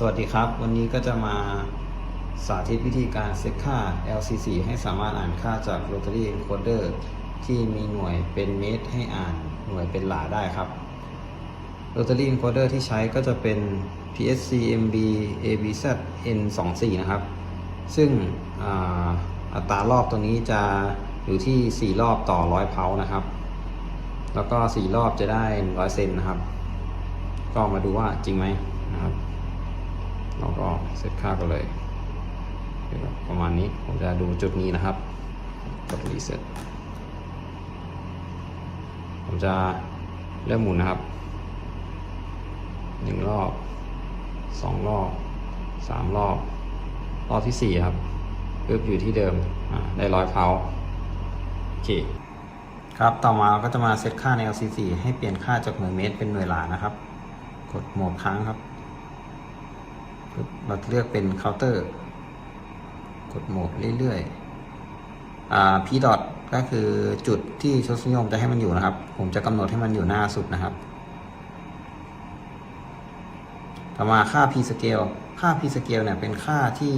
สวัสดีครับ วันนี้ก็จะมาสาธิตวิธีการเซตค่า LCC ให้สามารถอ่านค่าจาก Rotary Encoder ที่มีหน่วยเป็นเมตรให้อ่านหน่วยเป็นหลาได้ครับ Rotary Encoder ที่ใช้ก็จะเป็น PSC MB ABZ N24 นะครับ ซึ่งอ,อัตรารอบตัวนี้จะอยู่ที่ 4 รอบต่อ 100 เพานะครับ แล้วก็ 4 รอบจะได้ 100 เซนนะครับ ก็มาดูว่าจริงไหมนะครับ เราก็เซตค่ากันเลยประมาณนี้ผมจะดูจุดนี้นะครับกดรีเซ็ตผมจะเริ่มหมุนนะครับหนึ่งรอบสองรอบสามรอบ รอบที่สี่ครับปึ๊บอยู่ที่เดิมได้ร้อยเพาโอเคครับต่อมาเราก็จะมาเซตค่าใน LCC ให้เปลี่ยนค่าจากหน่วยเมตรเป็นหน่วยหลานะครับ กดโหมดค้างครับ เราเลือกเป็นเคาน์เตอร์ กดโหมดเรื่อยๆอ่า p ดอทก็คือจุดที่ทศนิยมจะให้มันอยู่นะครับ ผมจะกำหนดให้มันอยู่หน้าสุดนะครับ ต่อมาค่า p scale ค่า p scale เนี่ยเป็นค่าที่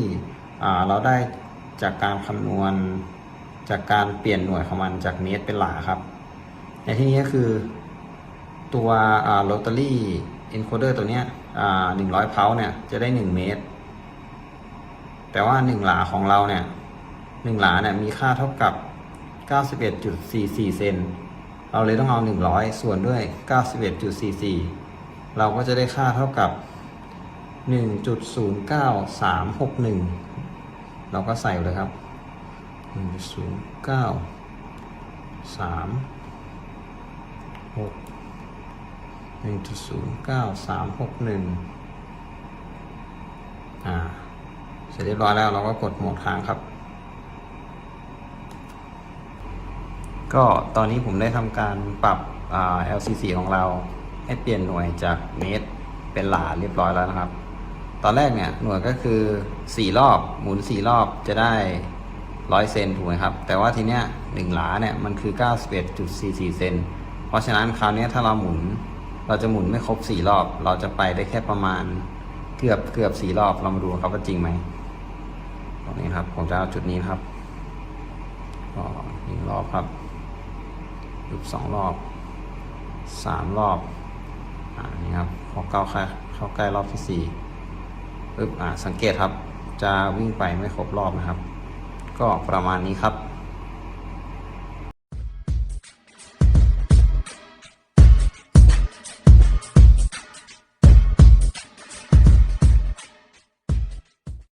อ่าเราได้จากการคำนวณจากการเปลี่ยนหน่วยของมันจากเมตรเป็นหลาครับ ในที่นี้ก็คือตัวอ่า rotary encoder ตัวเนี้ย หนึ่งร้อยเพาเนี่ยจะได้หนึ่งเมตร แต่ว่าหนึ่งหลาของเราเนี่ยหนึ่งหลาเนี่ยมีค่าเท่ากับเก้าสิบเอ็ดจุดสี่สี่เซนเราเลยต้องเอาหนึ่งร้อยส่วนด้วยเก้าสิบเอ็ดจุดสี่สี่เราก็จะได้ค่าเท่ากับหนึ่งจุดศูนย์เก้าสามหกหนึ่งเราก็ใส่เลยครับหนึ่งศูนย์เก้าสามหก หนึ่งจุดศูนย์เก้าสามหกหนึ่งอ่า เสร็จเรียบร้อยแล้วเราก็กดโหมดค้างครับ ก็ตอนนี้ผมได้ทำการปรับอ่า LCC ของเราให้เปลี่ยนหน่วยจากเมตรเป็นหลาเรียบร้อยแล้วนะครับ ตอนแรกเนี่ยหน่วยก็คือ 4 รอบหมุน 4 รอบจะได้ 100 เซนถูกไหมครับ แต่ว่าทีเนี้ย1หลาเนี่ยมันคือ 91.44 เซน เพราะฉะนั้นคราวนี้ถ้าเราหมุน เราจะหมุนไม่ครบ4รอบ เราจะไปได้แค่ประมาณเกือบเกือบ4รอบเรามาดูครับว่าจริงไหมตรงนี้ครับ ผมจะเอาจุดนี้ครับก็หนึ่งรอบครับหยุดสองรอบสามรอบอ่านี่ครับพอเก้าใกล้เข้าใกล้รอบที่สี่ปึ๊บอ่าสังเกตครับ จะวิ่งไปไม่ครบรอบนะครับ ก็ประมาณนี้ครับ